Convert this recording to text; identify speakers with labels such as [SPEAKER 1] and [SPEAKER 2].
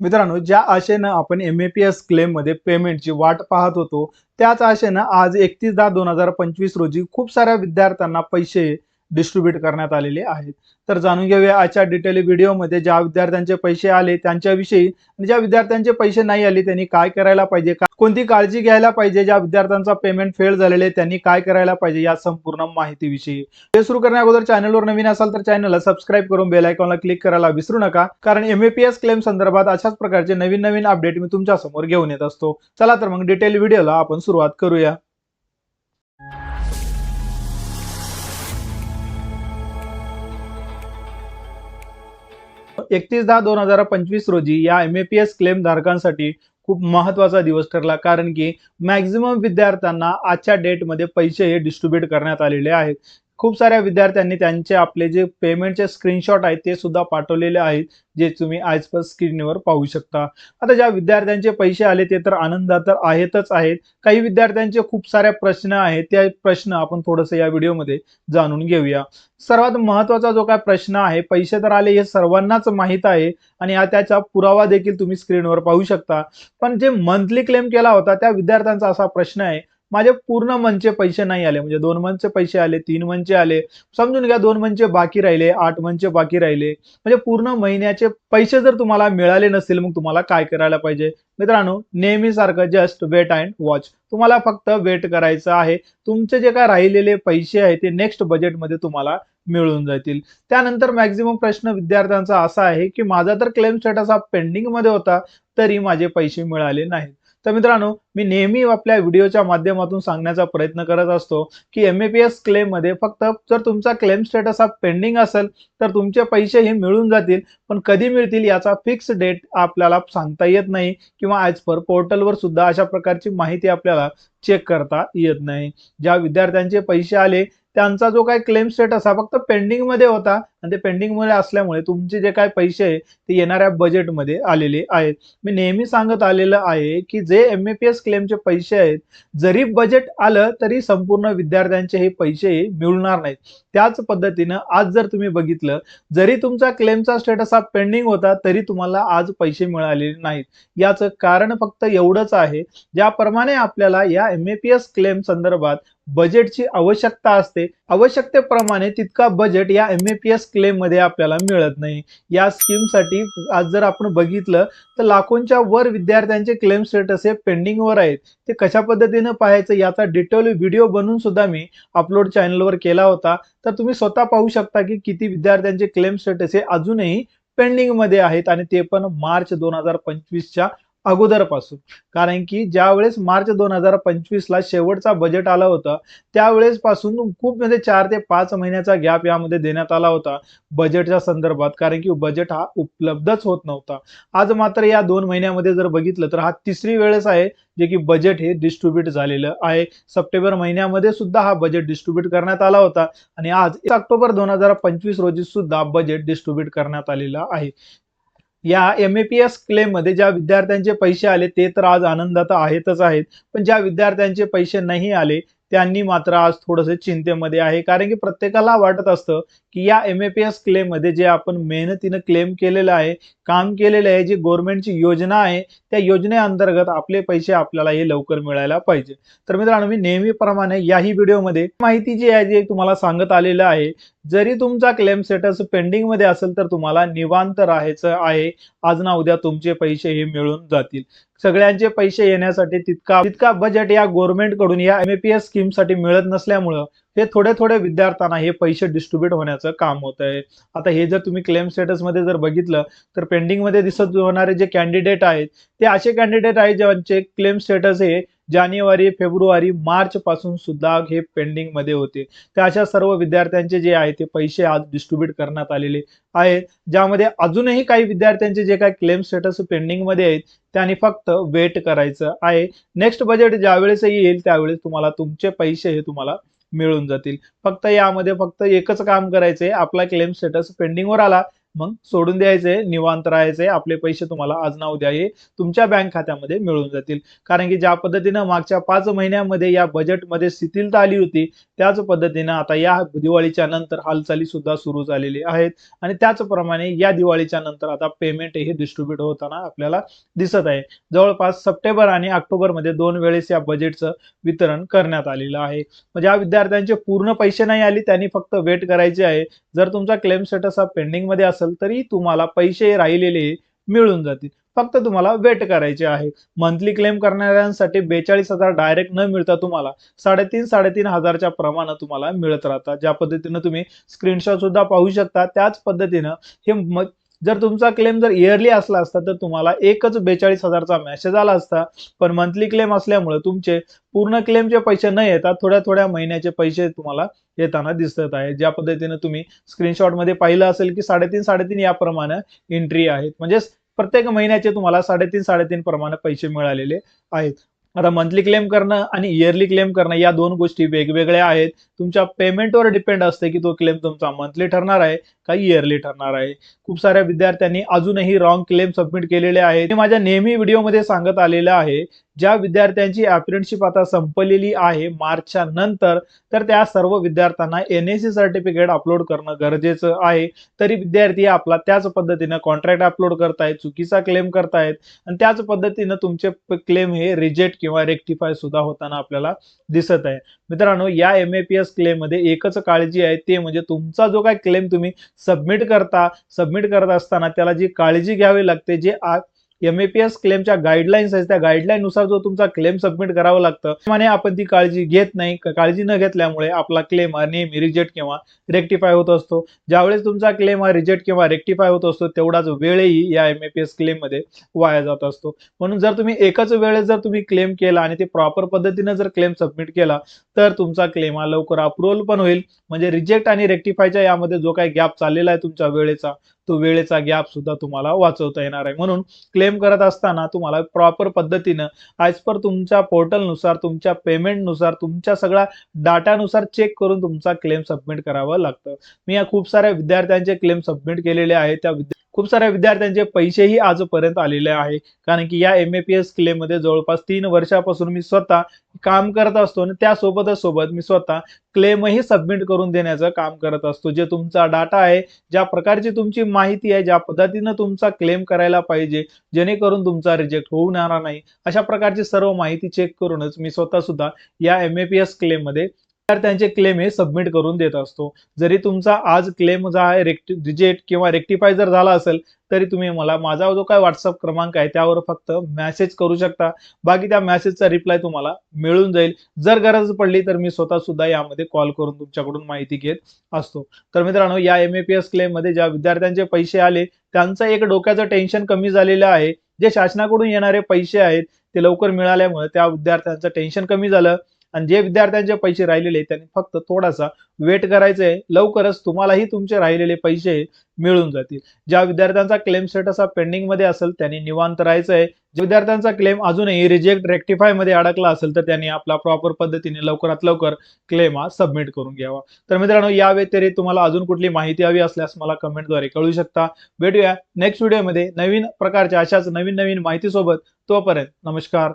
[SPEAKER 1] मित्रांनो ज्या आशेनं आपण एम ए पी एस क्लेममध्ये पेमेंटची वाट पाहत होतो त्याच आशेनं आज एकतीस दहा दोन हजार पंचवीस रोजी खूप साऱ्या विद्यार्थ्यांना पैसे डिस्ट्रीब्यूट करण्यात आलेले आहेत. तर जाणून घेऊया आजच्या डिटेल व्हिडिओमध्ये ज्या विद्यार्थ्यांचे पैसे आले त्यांच्याविषयी आणि ज्या विद्यार्थ्यांचे पैसे नाही आले त्यांनी काय करायला पाहिजे? का- कोणती काळजी घ्यायला पाहिजे? ज्या विद्यार्थ्यांचा पेमेंट फेल झालेले आहे, त्यांनी काय करायला पाहिजे? या संपूर्ण माहितीविषयी. हे सुरू करण्या अगोदर चॅनलवर नवीन असाल तर चॅनलला सबस्क्राईब करून बेल आयकॉनला क्लिक करायला विसरू नका. कारण एमएपीएस क्लेम संदर्भात अशाच प्रकारचे नवीन नवीन अपडेट मी तुमच्यासमोर घेऊन येत असतो. चला तर मग डिटेल व्हिडिओला आपण सुरुवात करूया. एकतीस दहा दोन हजार पंचवीस रोजी या M A P S claim धारकांसाठी खूप महत्त्वाचा दिवस ठरला. कारण की मॅक्झिमम विद्यार्थ्यांना आजच्या डेटमध्ये पैसे हे डिस्ट्रीब्यूट करण्यात आलेले आहेत. खूप साऱ्या विद्यार्थ्यांनी त्यांचे आपले जे पेमेंटचे स्क्रीनशॉट आहेत ते सुद्धा पाठवलेले आहेत जे तुम्ही आज पर स्क्रीनवर पाहू शकता. आता ज्या विद्यार्थ्यांचे पैसे आले ते तर आनंदात तर आहेतच आहेत. काही विद्यार्थ्यांचे खूप साऱ्या प्रश्न आहेत त्या प्रश्न आपण थोडंसं या व्हिडिओमध्ये जाणून घेऊया. सर्वात महत्त्वाचा जो काय प्रश्न आहे पैसे तर आले हे सर्वांनाच माहीत आहे आणि हा त्याचा पुरावा देखील तुम्ही स्क्रीनवर पाहू शकता. पण जे मंथली क्लेम केला होता त्या विद्यार्थ्यांचा असा प्रश्न आहे माझे पूर्ण मनचे पैसे नाही आले. म्हणजे दोन मनचे पैसे आले तीन मनचे आले. समजून घ्या दोन मनचे बाकी राहिले आठ मनचे बाकी राहिले. म्हणजे पूर्ण महिन्याचे पैसे जर तुम्हाला मिळाले नसतील मग तुम्हाला काय करायला पाहिजे? मित्रांनो नेहमीसारखं जस्ट वेट अँड वॉच तुम्हाला फक्त वेट करायचं आहे. तुमचे जे काय राहिलेले पैसे आहेत ते नेक्स्ट बजेटमध्ये तुम्हाला मिळून जातील. त्यानंतर मॅक्झिमम प्रश्न विद्यार्थ्यांचा असा आहे की माझा तर क्लेम स्टेटस हा पेंडिंगमध्ये होता तरी माझे पैसे मिळाले नाहीत. तर मित्रांनो मी नेहमी आपल्या व्हिडिओच्या माध्यमातून सांगण्याचा प्रयत्न करत असतो की एम ए पी एस क्लेममध्ये फक्त जर तुमचा क्लेम स्टेटस हा पेंडिंग असेल तर तुमचे पैसे हे मिळून जातील पण कधी मिळतील याचा फिक्स डेट आपल्याला सांगता येत नाही किंवा ॲज पर पोर्टलवर सुद्धा अशा प्रकारची माहिती आपल्याला चेक करता येत नाही. ज्या विद्यार्थ्यांचे पैसे आले त्यांचा जो काय क्लेम स्टेटस हा फक्त पेंडिंगमध्ये होता आणि ते पेंडिंगमध्ये असल्यामुळे तुमचे जे काय पैसे आहे ते येणाऱ्या बजेटमध्ये आलेले आहेत. मी नेहमी सांगत आलेलं आहे की जे एम ए पी एस क्लेमचे पैसे आहेत जरी बजेट आलं तरी संपूर्ण विद्यार्थ्यांचे हे पैसे मिळणार नाहीत. त्याच पद्धतीनं आज जर तुम्ही बघितलं जरी तुमचा क्लेमचा स्टेटस हा पेंडिंग होता तरी तुम्हाला आज पैसे मिळालेले नाहीत. याचं कारण फक्त एवढंच आहे ज्याप्रमाणे आपल्याला या M A P S claim संदर्भात बजेटची आवश्यकता असते. आवश्यकतेप्रमाणे तितका बजेट या एम ए पी एस क्लेममध्ये आपल्याला मिळत नाही. या स्कीमसाठी आज जर आपण बघितलं तर लाखोंच्या वर विद्यार्थ्यांचे क्लेम स्टेटस हे पेंडिंगवर आहेत. ते कशा पद्धतीनं पाहायचं याचा डिटेल व्हिडिओ बनवून सुद्धा मी अपलोड चॅनलवर केला होता. तर तुम्ही स्वतः पाहू शकता की किती विद्यार्थ्यांचे क्लेम स्टेटस हे अजूनही पेंडिंगमध्ये आहेत आणि ते पण मार्च दोन हजार पंचवीसच्या अगोदरपासून. कारण की ज्या वेळेस मार्च दोन हजार पंचवीस ला शेवटचा बजेट आला होता त्यावेळेस पासून खूप म्हणजे चार ते पाच महिन्याचा गॅप यामध्ये देण्यात आला होता बजेटच्या संदर्भात. कारण की बजेट हा उपलब्धच होत नव्हता. आज मात्र या दोन महिन्यामध्ये जर बघितलं तर हा तिसरी वेळेस आहे जे की बजेट हे डिस्ट्रीब्यूट झालेलं आहे. सप्टेंबर महिन्यामध्ये सुद्धा हा बजेट डिस्ट्रीब्यूट करण्यात आला होता आणि आज एक ऑक्टोबर दोन हजार पंचवीस रोजी सुद्धा बजेट डिस्ट्रीब्यूट करण्यात आलेलं आहे. या एम ए पी एस क्लेममध्ये ज्या विद्यार्थ्यांचे पैसे आले ते तर आज आनंदात आहेतच आहेत. पण ज्या विद्यार्थ्यांचे पैसे नाही आले त्यांनी मात्र आज थोडंसं चिंतेमध्ये आहे. कारण की प्रत्येकाला वाटत असतं की या एम ए पी एस क्लेममध्ये जे आपण मेहनतीनं क्लेम केलेलं आहे काम केलेलं आहे जी गव्हर्नमेंटची योजना आहे त्या योजनेअंतर्गत आपले पैसे आपल्याला हे लवकर मिळायला पाहिजे. तर मित्रांनो मी नेहमीप्रमाणे याही व्हिडिओमध्ये माहिती जी आहे जी तुम्हाला सांगत आलेलं आहे जरी तुमचा क्लेम स्टेटस पेंडिंगमध्ये असेल तर तुम्हाला निवांत राहायचं आहे. आज ना उद्या तुमचे पैसे हे मिळून जातील. सगळ्यांचे पैसे येण्यासाठी तितका तितका बजेट या गव्हर्नमेंटकडून या एम ए पी एस स्कीमसाठी मिळत नसल्यामुळं हे थोडे थोडे विद्यार्थ्यांना हे पैसे डिस्ट्रीब्यूट होण्याचं काम होत आहे आता हे जर तुम्ही क्लेम स्टेटसमध्ये जर बघितलं तर पेंडिंगमध्ये दिसत होणारे जे कॅन्डिडेट आहेत ते असे कॅन्डिडेट आहेत ज्यांचे क्लेम स्टेटस हे जानेवारी फेब्रुवारी मार्च पासून सुद्धा हे पेंडिंगमध्ये होते. तर अशा सर्व विद्यार्थ्यांचे जे आहे ते पैसे आज डिस्ट्रीब्यूट करण्यात आलेले आहेत ज्यामध्ये अजूनही काही विद्यार्थ्यांचे जे काही क्लेम स्टेटस पेंडिंगमध्ये आहेत त्यांनी फक्त वेट करायचं आहे. नेक्स्ट बजेट ज्यावेळेस येईल त्यावेळेस तुम्हाला तुमचे पैसे हे तुम्हाला मिळून जातील. फक्त यामध्ये फक्त एकच काम करायचंय. आपला क्लेम स्टेटस पेंडिंगवर आला. मग सोडून द्यायचे निवांत राहायचे आपले पैसे तुम्हाला आज ना उद्या हे तुमच्या बँक खात्यामध्ये मिळून जातील. कारण की ज्या पद्धतीनं मागच्या पाच महिन्यामध्ये या बजेटमध्ये शिथिलता आली होती त्याच पद्धतीनं आता या दिवाळीच्या नंतर हालचाली सुद्धा सुरू झालेली आहेत. आणि त्याचप्रमाणे या दिवाळीच्या नंतर आता पेमेंट हे डिस्ट्रीब्यूट होताना आपल्याला दिसत आहे. जवळपास सप्टेंबर आणि ऑक्टोबरमध्ये दोन वेळेस या बजेटचं वितरण करण्यात आलेलं आहे. म्हणजे या विद्यार्थ्यांचे पूर्ण पैसे नाही आले त्यांनी फक्त वेट करायचे आहे. जर तुमचा क्लेम स्टेटस हा पेंडिंगमध्ये असेल तरी तुम्हाला पैसे राहिलेले मिळून जातील. फक्त तुम्हाला वेट करायचे आहे. मंथली क्लेम करणाऱ्यांसाठी बेचाळीस हजार डायरेक्ट न मिळता तुम्हाला साडेतीन साडेतीन हजारच्या प्रमाणात तुम्हाला मिळत राहतात. ज्या पद्धतीनं तुम्ही स्क्रीनशॉट सुद्धा पाहू शकता त्याच पद्धतीनं हे जर तुमचा क्लेम जर इयरली असला असता तर तुम्हाला एकच बेचाळीस हजारचा मेसेज आला असता. पण मंथली क्लेम असल्यामुळे तुमचे पूर्ण क्लेमचे पैसे न येतात थोड्या थोड्या महिन्याचे पैसे तुम्हाला येताना दिसत आहे. ज्या पद्धतीने तुम्ही स्क्रीनशॉटमध्ये पाहिलं असेल की साडेतीन साडेतीन याप्रमाणे एंट्री आहेत. म्हणजे प्रत्येक महिन्याचे तुम्हाला साडेतीन साडेतीन प्रमाणे पैसे मिळालेले आहेत. आता मंथली क्लेम करणं आणि इयरली क्लेम करणं या दोन गोष्टी वेगवेगळ्या आहेत. तुमच्या पेमेंटवर डिपेंड असते की तो क्लेम तुमचा मंथली ठरणार आहे का इयरली ठरणार आहे. खूप साऱ्या विद्यार्थ्यांनी अजूनही रॉंग क्लेम सबमिट केलेले आहेत. मी माझ्या नेहमी व्हिडिओमध्ये सांगत आलेलं आहे ज्या विद्यार्थ्यांची अप्रेंटशिप आता संपलेली आहे मार्चच्या नंतर तर त्या सर्व विद्यार्थ्यांना N S C certificate upload करणं गरजेचं आहे. तरी विद्यार्थी आपला त्याच पद्धतीनं कॉन्ट्रॅक्ट अपलोड करतायत चुकीचा क्लेम करतायत आणि त्याच पद्धतीनं तुमचे क्लेम हे रिजेक्ट किंवा रेक्टिफाय सुद्धा होताना आपल्याला दिसत आहे. मित्रांनो या एम ए पी एस क्लेममध्ये एकच काळजी आहे ते म्हणजे तुमचा जो काय क्लेम तुम्ही सबमिट करता सबमिट करत असताना त्याला जी काळजी घ्यावी लागते जे एम ए पी एस क्लेमच्या गाईडलाईन्स आहेत. त्या गाईडलाईन नुसार जो तुमचा क्लेम सबमिट करावं लागतं आपण ती काळजी घेत नाही. काळजी न घेतल्यामुळे आपला क्लेम हा नेहमी रिजेक्ट किंवा रेक्टिफाय होत असतो. ज्यावेळेस तुमचा क्लेम हा रिजेक्ट किंवा रेक्टिफाय होत असतो तेवढाच वेळही या एम ए पी एस क्लेममध्ये वाया जात असतो. म्हणून जर तुम्ही एकाच वेळेस जर तुम्ही क्लेम केला आणि ते प्रॉपर पद्धतीने जर क्लेम सबमिट केला तर तुमचा क्लेम हा लवकर अप्रुव्हल पण होईल. म्हणजे रिजेक्ट आणि रेक्टिफायच्या यामध्ये जो काही गॅप चाललेला आहे तुमच्या वेळेचा तो वेळेचा गॅप सुद्धा तुम्हाला वाचवता येणार आहे. म्हणून क्लेम करत असताना तुम्हाला प्रॉपर पद्धतीनं ॲज पर तुमच्या पोर्टलनुसार तुमच्या पेमेंटनुसार तुमच्या सगळ्या डाटानुसार चेक करून तुमचा क्लेम सबमिट करावं लागतं. मी या खूप साऱ्या विद्यार्थ्यांचे क्लेम सबमिट केलेले आहेत. त्या विद्या- खूप साऱ्या विद्यार्थ्यांचे पैसेही आजपर्यंत आलेले आहे. कारण की या एम ए पी एस क्लेमध्ये जवळपास तीन वर्षापासून मी स्वतः काम करत असतो आणि त्यासोबतच सोबत मी स्वतः क्लेमही सबमिट करून देण्याचं काम करत असतो. जे तुमचा डाटा आहे ज्या प्रकारची तुमची माहिती आहे ज्या पद्धतीनं तुमचा क्लेम करायला पाहिजे जेणेकरून तुमचा रिजेक्ट होऊ येणार नाही. अशा प्रकारची सर्व माहिती चेक करूनच मी स्वतः सुद्धा या एम ए पी एस क्लेममध्ये त्यांचे क्लेम हे सबमिट करून देत असतो. जरी तुमचा आज क्लेम जो आहे रेक्टि रिजेक्ट किंवा रेक्टिफाय जर झाला असेल तरी तुम्ही मला माझा जो काय व्हॉट्सअप क्रमांक आहे त्यावर फक्त मेसेज करू शकता. बाकी त्या मॅसेजचा रिप्लाय तुम्हाला मिळून जाईल. जर गरज पडली तर मी स्वतः सुद्धा यामध्ये कॉल करून तुमच्याकडून माहिती घेत असतो. तर मित्रांनो या एम ए पी एस क्लेममध्ये ज्या विद्यार्थ्यांचे पैसे आले त्यांचं एक डोक्याचं टेन्शन कमी झालेलं आहे. जे शासनाकडून येणारे पैसे आहेत ते लवकर मिळाल्यामुळे त्या विद्यार्थ्यांचं टेन्शन कमी झालं. आणि जे विद्यार्थ्यांचे पैसे राहिलेले आहेत, त्यांनी फक्त थोडासा वेट करायचंय आहे. लवकरच तुम्हालाही तुमचे राहिलेले पैसे मिळून जातील. ज्या विद्यार्थ्यांचा क्लेम स्टेटस हा पेंडिंगमध्ये असेल त्यांनी निवांत राहायचं आहे. ज्या विद्यार्थ्यांचा क्लेम अजूनही रिजेक्ट रेक्टिफायमध्ये अडकला असेल तर त्यांनी आपला प्रॉपर पद्धतीने लवकरात लवकर क्लेम हा सबमिट करून घ्यावा. तर मित्रांनो या व्यतिरिक्त तुम्हाला अजून कुठली माहिती हवी असल्यास मला कमेंटद्वारे कळू शकता. भेटूया नेक्स्ट व्हिडिओमध्ये नवीन प्रकारच्या अशाच नवीन नवीन माहितीसोबत. तोपर्यंत नमस्कार.